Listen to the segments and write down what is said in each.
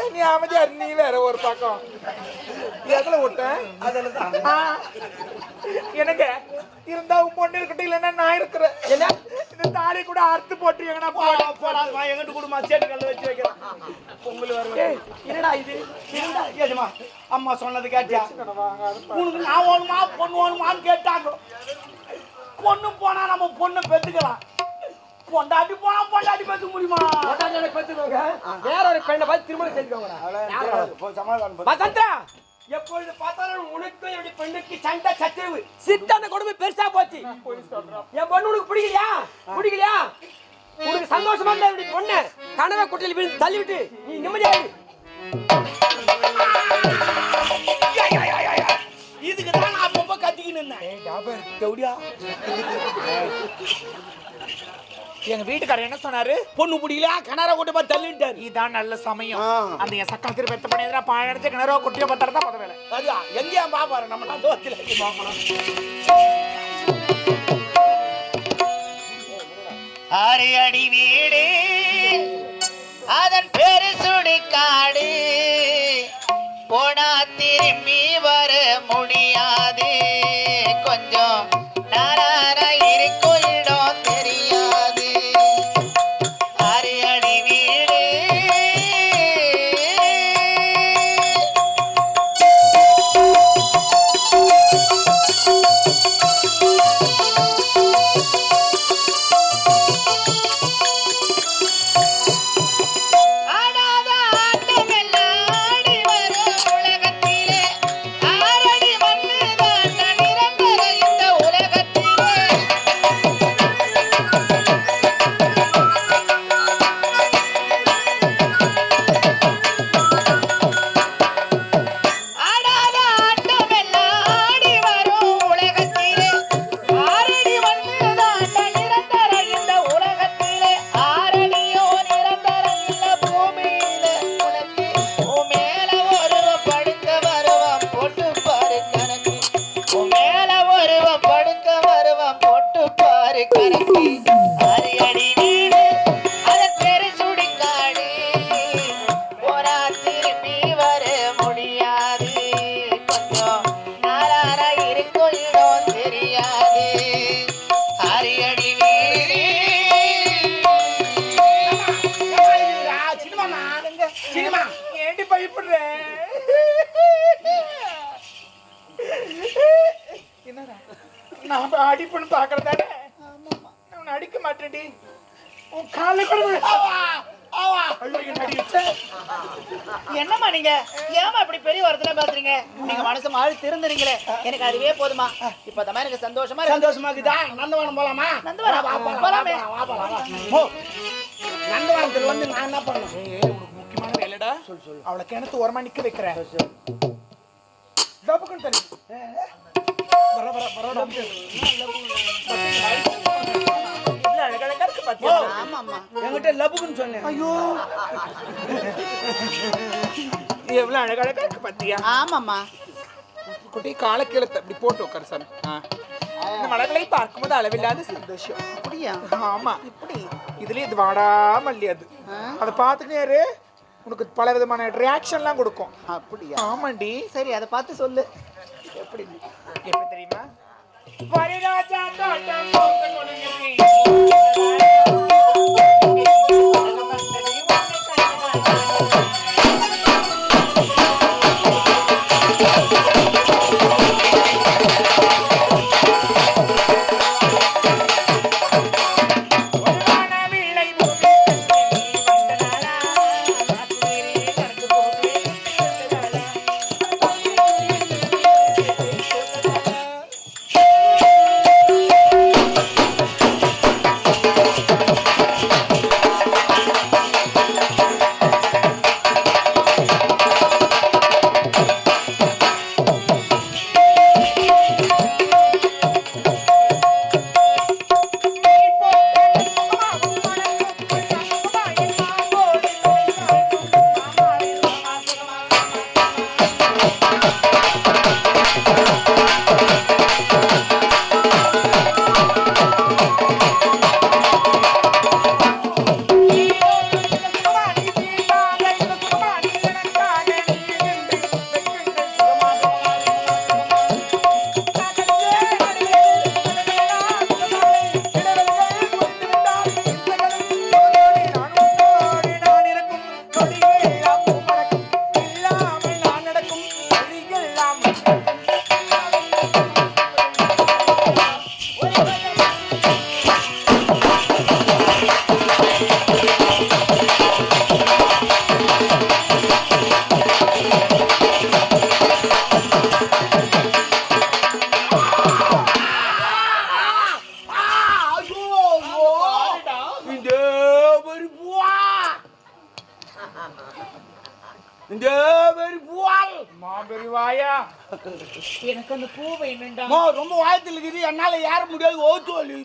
ஏன் நீ அமைதியா இரு, நீ வேற ஒரு பக்கம். எதுல விட்டேன். எனக்கு இருந்தா உன் பொண்ணு இருக்கட்டும் இல்லைன்னா நான் இருக்கிறேன். இந்த தாலி கூட அறுத்து போட்டு எங்கடா போடா போடாது வா எங்கிட்ட கொடுமா? சேட்டு கல்ல வச்சு வைக்கிறேன். பொங்கல் வருவேன் ஏய், என்னடா இது? என்னடா? ஏஜமா அம்மா சொன்னது கேட்டியா? உனக்கு நான் ஓணுமா பொண்ணு ஓணுமான்னு கேட்டாங்க. பொண்ணு போனா நம்ம பொண்ணு பெத்துக்கலாம். பொண்டாட்டி போனா பொண்டாட்டி பெத்துக்க முடியுமா? வேற ஒரு பெண்ணை பார்த்து திருமணம் செஞ்சுக்கோங்கடா வசந்தா! எப்பொழுது பார்த்தாலும் உனக்கு என்னுடைய பெண்ணுக்கு சண்டை சச்சரவு. சித்தாந்த கொடுமை பெருசா போச்சு. என் பொண்ணு உனக்கு பிடிக்கலையா? பிடிக்கலையா? உனக்கு சந்தோஷமா இருந்தா என்னுடைய பொண்ணு? கனவை குட்டையில் விழுந்து தள்ளிவிட்டு நீ நிம்மதியா இரு. இதுக்கு தான் நான் ரொம்ப கத்திக்கின்னு இருந்தேன். எங்க வீட்டுக்காரர் என்ன சொன்னாரு? பொண்ணு பிடிக்கல கிணற கொண்டு போய் தள்ளிட்டாரு. இதான் நல்ல சமயம். அந்த என் சக்கா திரு பெத்த பண்ணி எதிராக பாழடிச்ச கிணறோ குட்டியோ பத்தாரு தான் பத வேலை. அதுதான் எங்கேயா பாப்பாரு நம்ம நந்தோத்தில் பார்க்கணும் ஆறு அடி வீடு அதன் பேரு சுடுகாடு. போனா திரும்பி வர முடியாது. கொஞ்சம் சினிமா. ஏண்டி பயப்படுற? என்னடா? நான் அடிப்புன்னு பாக்குறதானே? நான் அடிக்க மாட்டேன்டி. உன் காலை கூட? என்னம்மா நீங்க? ஏமா இப்படி பெரிய வாரத்துல பேசுறீங்க? நீங்க மனசு மாறி திருந்துறீங்களே. எனக்கு அதுவே போதுமா இப்ப தான் எனக்கு சந்தோஷமா இருக்கு. சந்தோஷமா இருக்குதா நந்தவனம் போலாமா? நந்தவனம்? வா, வா, வா, போலாமே. நந்தவனத்துல வந்து நான் என்ன பண்ணணும்? வேலைடா அவளை கிணத்து ஓரமா நிக்க வைக்கிறேன். டப்புக்குன்னு தள்ளி. வர, வர, வர, என்கிட்ட லபுக்குன்னு சொன்னேன். ஐயோ. எவ்வளவு அழகழகா இருக்கு பாத்தியா? ஆமாம்மா. குட்டி காலை கீழே இப்படி போட்டு உட்காரு சாமி. ஆ. இந்த மலர்களை பார்க்கும்போது அளவில்லாத சந்தோஷம். அப்படியா? ஆமா. இப்படி? இதுலயே இது வாடா மல்லி அது. அதை பார்த்துக்கினே இரு. உனக்கு பல விதமான ரியாக்ஷன்லாம் கொடுக்கும். அப்படியா? ஆமாண்டி. சரி அதை பார்த்து சொல்லு. எப்படி எப்படி தெரியுமா? அம்மா, ரொம்ப வாயத்தில் இருக்குது. என்னால ஏற முடியாது. ஓத்து ஐயோ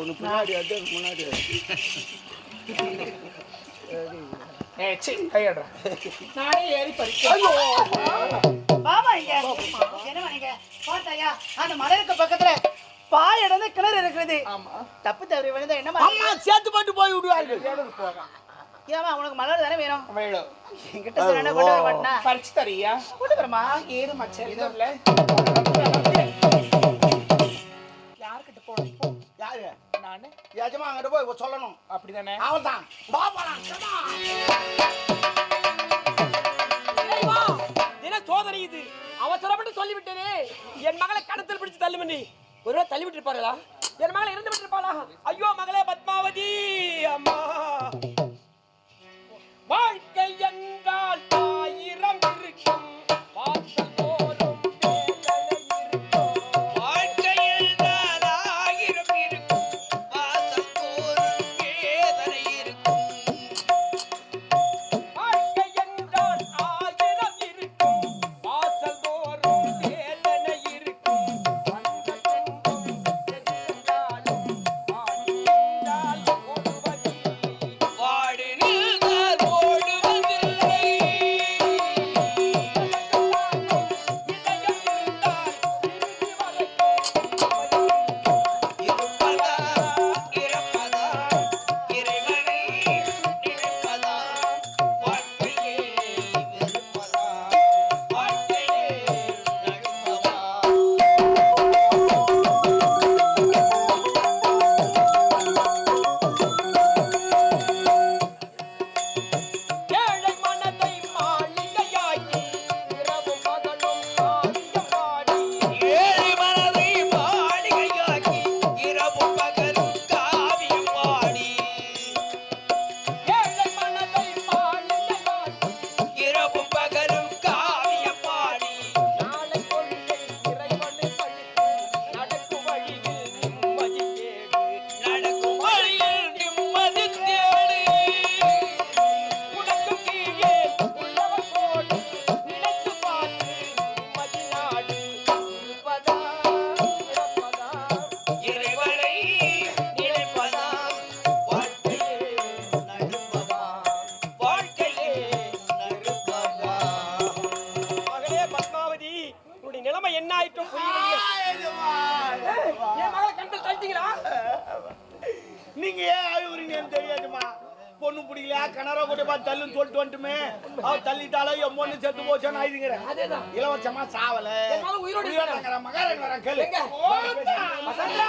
ஒன்று பின்னாடி அது முன்னாடி. நானே ஏறி பார்த்தாயா? அந்த மலருக்கு பக்கத்துல பாய் இடந்து கிணறு இருக்கிறது ஆமா. தப்பு தவறி விழுந்தா என்னமா அம்மா சேர்த்து போட்டு போய் விடுவார்கள். ஏமா உனக்கு மலர் தானே வேணும்? வேணும். என்கிட்ட சொன்னா கொண்டு வர மாட்டேனா? பறிச்சு தரியா? கொண்டு வரமா ஏது மச்சான் இது. இல்ல. யார்கிட்ட போகணும்? யாரு? நானு. எஜமா அங்கிட்ட போய் சொல்லணும்? அப்படிதானே? அவள் தான் இறைவா, தின சோதனை இது? அவசரப்பட்டு சொல்லிவிட்டேனே. என் மகளை கடத்தல் பிடிச்சு தள்ளு பண்ணி ஒருவேளை தள்ளி விட்டு இருப்பாரா என் மகளை இறந்து விட்டு இருப்பாளா ஐயோ மகளே பத்மாவதி அம்மா. வாழ்க்கை என்றால் வந்துட்டுமே அவ தள்ளிட்டாலும் பொண்ணு செத்து போச்சான்னு ஆயுதுங்கிறேன் அதேதான். இலவசமா சாவல. உயிரோடு வரேன் கேளு? வசந்தா.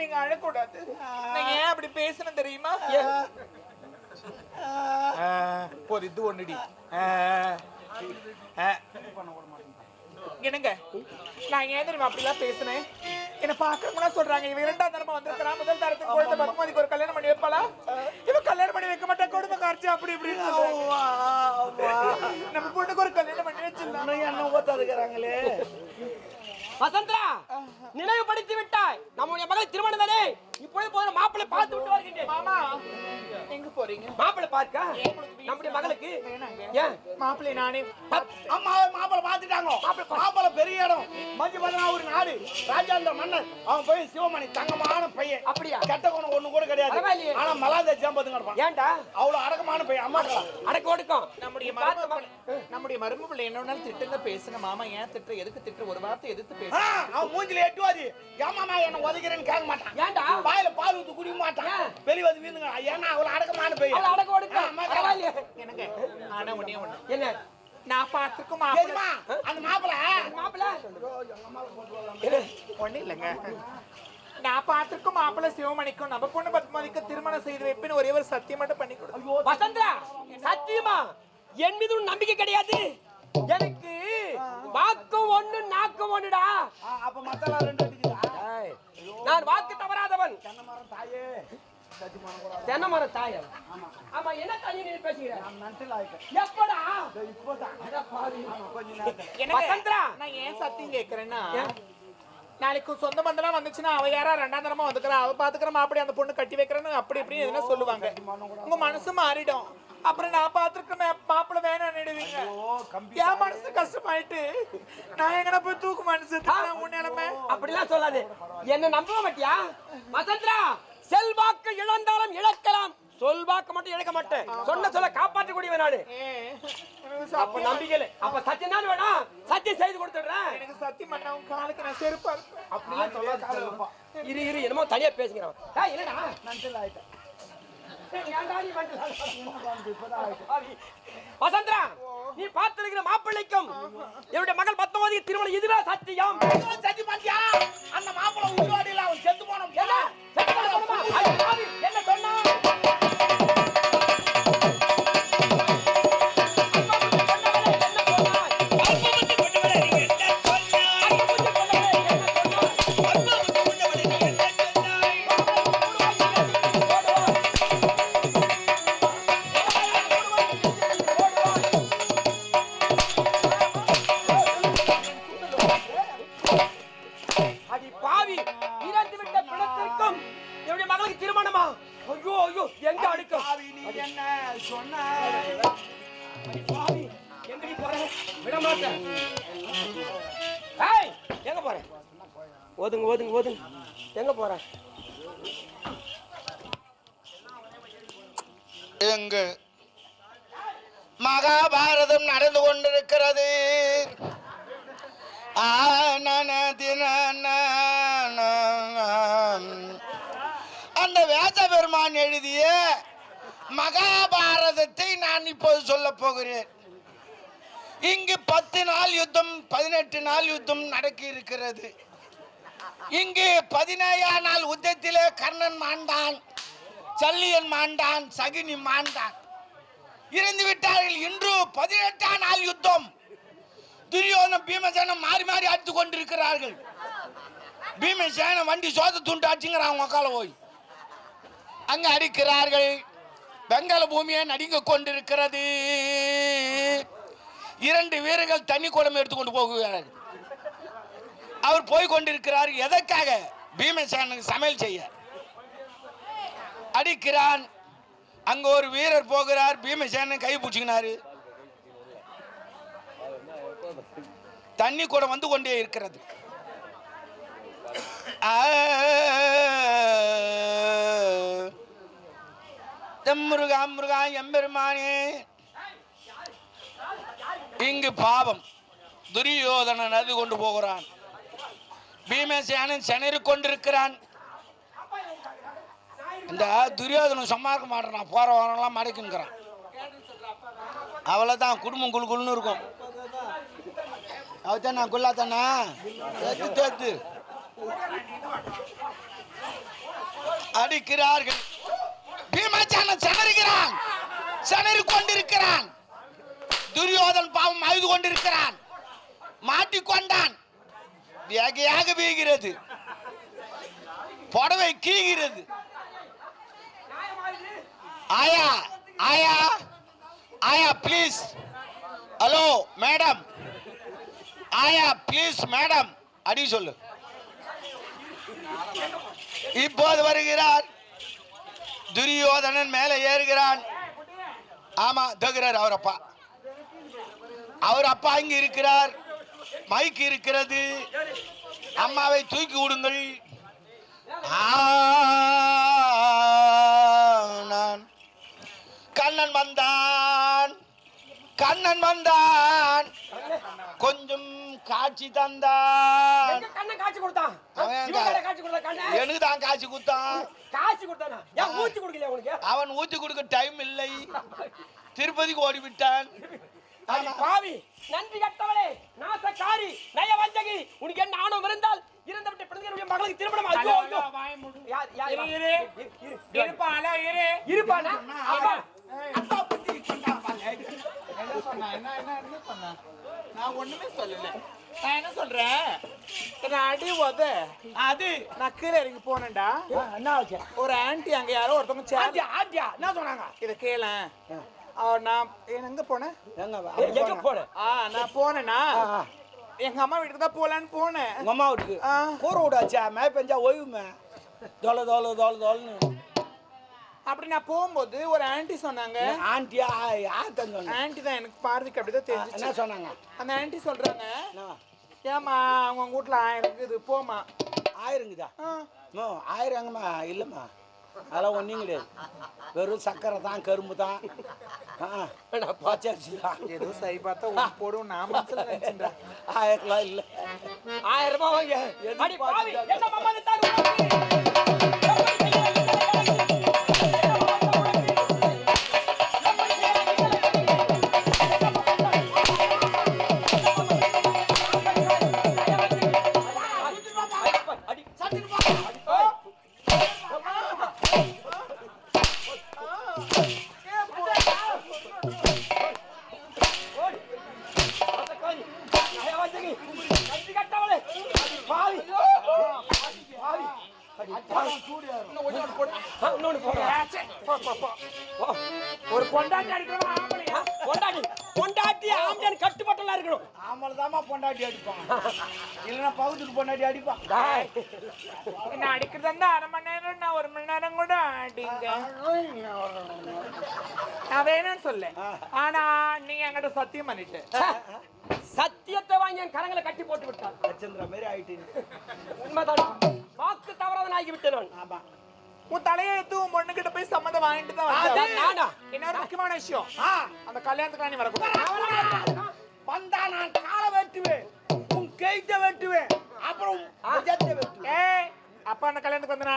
நீங்க அழக்கூடாது. நீங்க ஏன் அப்படி பேசணும் தெரியுமா? போது இது ஒண்ணுடி. என்னங்க? நான் ஏன் தெரியுமா அப்படிலாம் பேசுனேன்? என்ன பாக்குறவங்க சொல்றாங்க. இவன் இரண்டாம் தரமா வந்திருக்கிறான் முதல் தரத்துக்கு குழந்தை பத்மாதிக்கு ஒரு கல்யாணம் பண்ணி வைப்பாளா? இவன் கல்யாணம் பண்ணி வைக்க மாட்டா. குடும்ப காட்சி அப்படி இப்படின்னு சொல்றாங்க. நம்ம பொண்ணுக்கு ஒரு கல்யாணம் பண்ணி வச்சிடலாம். என்ன ஓத்தாதுக்கிறாங்களே வசந்தரா நினைவுபடுத்தி விட்டாய். நம்முடைய மகள் திருமணம் தானே? இப்பொழுது போதும். பார்த்து விட்டு வருகின்றேன் மாமா. எங்க போறீங்க? மாப்பிள்ளை பார்க்க? நம்முடைய மகளுக்கு? ஏன்? மாப்பிள்ளை நானே அம்மா மாப்பிளை பார்த்துட்டாங்க மாப்பிளை பெரிய இடம். மஞ்சள் பதினா ஒரு நாடு. ராஜாந்த மன்னன் அவன் போய் சிவமணி தங்கமான பையன். அப்படியா? கெட்ட குணம் ஒண்ணு கூட கிடையாது. ஆனா மலாத ஜாம்பத்துங்க இருப்பான் ஏன்டா? அவ்வளவு அடக்கமான பையன். அம்மா அடக்க ஒடுக்கம் நம்முடைய நம்முடைய மரும பிள்ளை என்ன திட்டுங்க பேசுங்க. மாமா ஏன் திட்டு எதுக்கு திட்டு ஒரு வார்த்தை எதிர்த்து பேசுங்க அவன் மூஞ்சில எட்டுவாதி. ஏமாமா என்ன உதைக்கிறேன்னு கேட்க மாட்டான். ஏன்டா? வாயில பால் ஊத்து குடிக்க மாட்டான். வெளிய வந்து வீந்துங்க ஏன்னா அவ்வளவு அடக்கமான பையன். அவளை அடக்க ஒடுக்கம் ஆமா, பரவாயில்லையே. எனக்கு ஆனா ஒண்ணே ஒண்ணு. என்ன? நான் பார்த்துக்கும் தெரியுமா? மாப்பிள்ளை அந்த மாப்பிளை? மாப்பிள்ளை ஒண்ணு இல்லைங்க. நான் பார்த்துக்கும் மாப்பிள்ளை சிவமணிக்கும் நம்ம பொண்ணு பத்மாதிக்கும் திருமணம் செய்து வைப்பேன்னு ஒரே ஒரு சத்தியம் மட்டும் பண்ணி கொடு வசந்தரா சத்தியமா? என் மீது நம்பிக்கை கிடையாது எனக்கு வாக்கும் ஒண்ணு நாக்கும் ஒண்ணுடா ஆ, அப்ப மத்தெல்லாம் ரெண்டு அடிக்குதா நான் வாக்கு தவறாதவன் தென்னை மரம் தாயே மரம் தாய். ஆமா என்ன தண்ணி நீ பேசுகிற? நான் மென்டல் ஆயிட்டேன் எப்படா? இப்போதான். அட எனக்கு வசந்தரா. நான் ஏன் சத்தியம் கேட்கறேன்னா ஏன்? நாளைக்கு சொந்த பந்தெல்லாம் வந்துச்சுன்னா அவ யாரா ரெண்டாம் தரமா வந்துக்கிறா? அவ பாத்துக்கிற மாப்பிடி அந்த பொண்ணு கட்டி வைக்கிறேன்னு அப்படி இப்படி எதுனா சொல்லுவாங்க. உங்க மனசு மாறிடும். அப்புறம் நான் பாத்துருக்க மாப்பிள்ள வேணாம் நிடுவீங்க என் மனசு கஷ்டமாயிட்டு நான் எங்கன போய் தூக்கு மனசு உன் நிலைமை? அப்படிலாம் சொல்லாது. என்ன நம்ப மாட்டியா? வசந்தரா! செல்வாக்கு இழந்தாலும் இழக்கலாம். சொல்வாக்கு மட்டும் இழக்க மாட்டேன். சொன்ன சொல்ல காப்பாற்றக்கூடியவன் நானு. அப்ப சத்தியம் நம்பிக்கை இல்லை. அப்ப சத்தியம் தான் வேணா. சத்தியம் செய்து கொடுத்துடுறேன். எனக்கு சத்தியம் பண்ண உன் காலுக்கு நான் செருப்பா இருப்பேன். அப்படிலாம் வைப்பா. இரு இரு என்னமோ தனியா பேசுகிறவன். ஏய், இல்லடா. மென்டல் ஆயிட்டேன். வசந்தரா நீ பார்த்திருக்கிற மாப்பிள்ளைக்கும் என்னுடைய மகள் பத்தொன்பது திருமணம் இதுவே சத்தியம். சத்தி பாத்தியா அந்த மாப்பிள உயிரோடு இல்ல அவன் சொன்ன அடி பாவி எங்க நீ போற விட மாட்டேன் ஏய் எங்க போற ஓதுங்க ஓதுங்க ஓதுங்க எங்க போற எங்கு மகாபாரதம் நடந்து கொண்டிருக்கிறது ஆனன தினன அந்த வேத பெருமான் எழுதிய மகாபாரதத்தை நான் இப்போது சொல்ல போகிறேன். இங்கு பத்து நாள் யுத்தம் பதினெட்டு நாள் யுத்தம் நடக்க இருக்கிறது. இங்கு பதினேழாம் நாள் யுத்தத்திலே கர்ணன் மாண்டான் சல்லியன் மாண்டான் சகினி மாண்டான். இறந்து விட்டார்கள். இன்று பதினெட்டாம் நாள் யுத்தம். துரியோதனம் பீமசேனம் மாறி மாறி அடித்து கொண்டிருக்கிறார்கள். பீமசேனம் வண்டி சோத துண்டு அடிச்சுங்கிறான் அவங்க உக்கால போய். அங்க அடிக்கிறார்கள். வெங்கல பூமியை நடுங்க கொண்டிருக்கிறது. இரண்டு வீரர்கள் தண்ணி குடம் எடுத்துக்கொண்டு போகிறார்கள். அவர் போய் கொண்டிருக்கிறார். எதற்காக? பீமசேனுக்கு சமையல் செய்ய. அடிக்கிறான். அங்க ஒரு வீரர் போகிறார். பீமசேனன் கை பிடிச்சிக்கினாரு. தண்ணி கூட வந்து கொண்டே இருக்கிறது. ஆ. எம்முருகா முருகா எம்பெருமானே. இங்கு பாவம். துரியோதனன் அது கொண்டு போகிறான். பீமசேனன் செனறி கொண்டிருக்கிறான். இந்த துரியோதனன் சும்மா இருக்க மாட்டான். போற வாரம்லாம் மடக்குங்கிறான் அவ்வளோதான் குடும்பம் குழு குழுன்னு இருக்கும். அவதான் நான் குள்ளா தேத்து தேத்து. அடிக்கிறார்கள். பீமாச்சாரன் செனறுகிறான் செனறி கொண்டிருக்கிறான். துரியோதன் பாவம் அழுது கொண்டிருக்கிறான். மாட்டிக்கொண்டான். வேகையாக வீகிறது. புடவை கீகிறது. ஆயா ஆயா ஆயா ப்ளீஸ் ஹலோ மேடம் ஆயா ப்ளீஸ் மேடம் அடி சொல்லு. இப்போது வருகிறார். துரியோதனன் மேல ஏறுகிறான். ஆமா தகுறார் அவர் அப்பா. அவர் அப்பா இங்க இருக்கிறார். மைக் இருக்கிறது. அம்மாவை தூக்கி விடுங்கள். ஆ, நான். கண்ணன் வந்தான் கண்ணன் வந்தான். கொஞ்சம் காட்சி தந்தான். காட்சி கொடுத்தான்? எனக்கு தான் காட்சி குத்தான் காட்சி கொடுத்தானா? ஏன் மூச்சு கொடுக்கலையா உனக்கு? அவன் ஊத்தி கொடுக்க டைம் இல்லை. திருப்பதிக்கு ஓடி விட்டான் அடி பாவி. நன்றி கட்டவளே. நாசக்காரி. நய வஞ்சகி உனக்கு என்ன ஆணவம் இருந்தால் இறந்து விட்ட பிறந்தனுடைய மகளுக்கு திருமணம் ஐயோ ஐயோ? இரு. இரு. இருப்பானா? அப்பா. அப்பா புத்தி. என்ன சொன்னா என்ன என்ன என்ன சொன்னா நான் ஒண்ணுமே சொல்லல. நான் என்ன சொல்றேன்? என்ன அடி உத. அது நான் கீழே இறங்கி போனேன்டா. என்ன ஆச்சு? ஒரு ஆன்ட்டி அங்க யாரோ ஒருத்தவங்க சேர் ஆட்டியா ஆட்டியா என்ன சொன்னாங்க? இத கேள. நான் எங்க போனேன்? எங்க வா? எங்க போன? ஆ நான் போனேனா. எங்க அம்மா வீட்டுக்கு தான் போலான்னு போனேன். உங்க அம்மா வீட்டுக்கு. கூரை விடாச்சா மே பெஞ்சா ஓய்வுமே. தோலை தோலை தோலை தோலைன்னு அப்படி நான் போகும்போது ஒரு ஆன்ட்டி சொன்னாங்க. ஆண்டியா ஆத்தன் சொன்னேன் ஆன்ட்டி தான் எனக்கு பார்வைக்கு அப்படிதான் என்ன தெரிஞ்சிச்சு. சொன்னாங்க? அந்த ஆன்ட்டி சொல்றாங்க என்ன? ஏமா அவங்க உங்க வீட்டுல ஆயிரம் இருக்குது போமா ஆயிருங்குதா நோ ஆயிரம் எங்கம்மா இல்லைம்மா. அதெல்லாம் ஒன்றும் கிடையாது வெறும் சக்கரை தான் கரும்பு தான். ஆ பச்சரிசி தான் ஏதோ சரி பார்த்தா போடும் நான் மனசுல நினைச்சுட்டேன். ஆயிரம்லாம் இல்லை. ஆயிரம் ரூபாய் வாங்க. எதுக்கு அடி பாவி மணி நான் வேணும்னு சொல்ல ஆனா நீங்க என்கிட்ட சத்தியம் பண்ணிட்டு சத்தியத்தை வாங்கி என் கரங்களை கட்டி போட்டு விட்டான் ரச்சந்திரா மாரி ஆயிட்டீங்க உண்மைதான் வாக்கு தவறாத ஆகிவிட்டேன் நான் ஆமாம் உன் தலையெழுத்து உன் பொண்ணுகிட்ட போய் சம்மந்தம் வாங்கிட்டு தான் அது நானா? இன்னொரு முக்கியமான விஷயம் அந்த கல்யாணத்துக்கு நீ வரக்கூடாது வந்தா நான் காலை வெட்டுவேன் உன் கைத்த வெட்டுவேன் அப்புறம் உன் வெட்டுவேன் ஏய் அப்பா அந்த கல்யாணத்துக்கு வந்தனா?